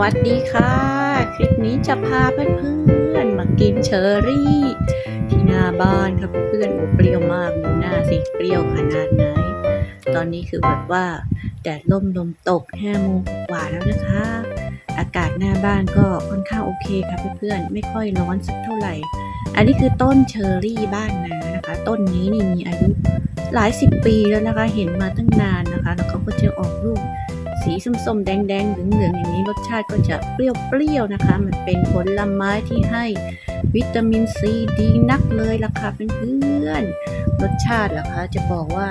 วัสดีค่ะ คลิปนี้จะพาเพื่อนๆมากินเชอร์รี่ ที่หน้าบ้านครับเพื่อนโอเปรี้ยวมากดูหน้าสิเปรี้ยวขนาดไหน ตอนนี้คือแบบว่าแดดล่มลมตกห้าโมงกว่าแล้วนะคะ อากาศหน้าบ้านก็ค่อนข้างโอเคครับเพื่อนๆไม่ค่อยร้อนสักเท่าไหร่ อันนี้คือต้นเชอร์รี่บ้านนานะคะ ต้นนี้นี่มีอายุหลายสิบปีแล้วนะคะ เห็นมาตั้งนานนะคะ แล้วเขาก็จะออกลูก สีส้มๆ แดงๆเหลืองๆอย่างนี้รสชาติก็จะเปรี้ยวๆนะคะ มันเป็นผลไม้ที่ให้วิตามินซีดีนักเลยล่ะค่ะเพื่อนๆรสชาติล่ะคะ จะบอกว่า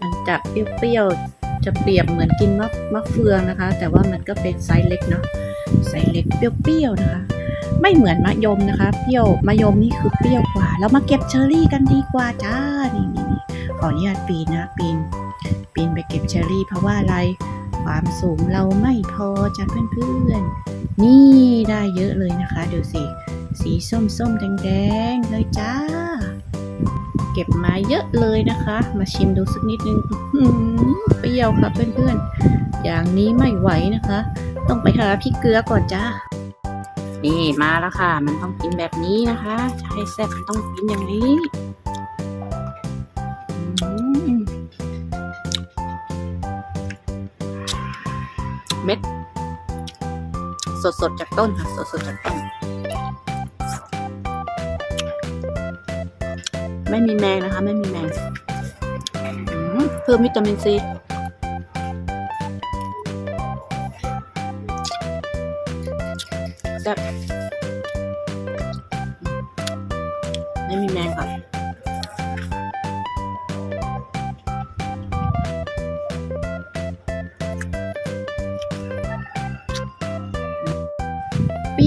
มันจะเปรี้ยวๆจะเปรียบเหมือนกินมะมะเฟืองนะคะ แต่ว่ามันก็เป็นไซส์เล็กเนาะไซส์เล็กเปรี้ยวๆนะคะ ไม่เหมือนมะยมนะคะเปรี้ยวมะยมนี่คือเปรี้ยวกว่าแล้วมาเก็บเชอร์รี่กันดีกว่าจ้านี่นี่นี่ขออนุญาตปีนนะปีนปีนไปเก็บเชอร์รี่เพราะว่าอะไร ความสูงเราไม่พอจ้ะเพื่อนๆ นี่ได้เยอะเลยนะคะดูสิ สีส้มๆ แดงๆ เลยจ้า เก็บมาเยอะเลยนะคะ มาชิมดูสักนิดนึงเปรี้ยวค่ะเพื่อนๆ อย่างนี้ไม่ไหวนะคะ ต้องไปหาพริกเกลือก่อนจ้านี่มาแล้วค่ะ มันต้องกินแบบนี้นะคะจะให้แซ่บมันต้องกินอย่างนี้ เม็ด สดๆจากต้นค่ะสดๆจากต้น ไม่มีแมงนะคะ ไม่มีแมงเพิ่มวิตามินซีแซ่บไม่มีแมงค่ะ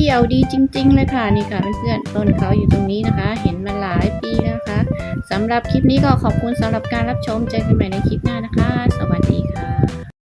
เหี่ยวดีจริง ๆ เลยค่ะนี่ค่ะเพื่อนๆต้นเขาอยู่ตรงนี้นะคะ เห็นมาหลายปีแล้วนะคะสำหรับคลิปนี้ก็ขอบคุณสำหรับการรับชมเจอกันใหม่ในคลิปหน้านะคะ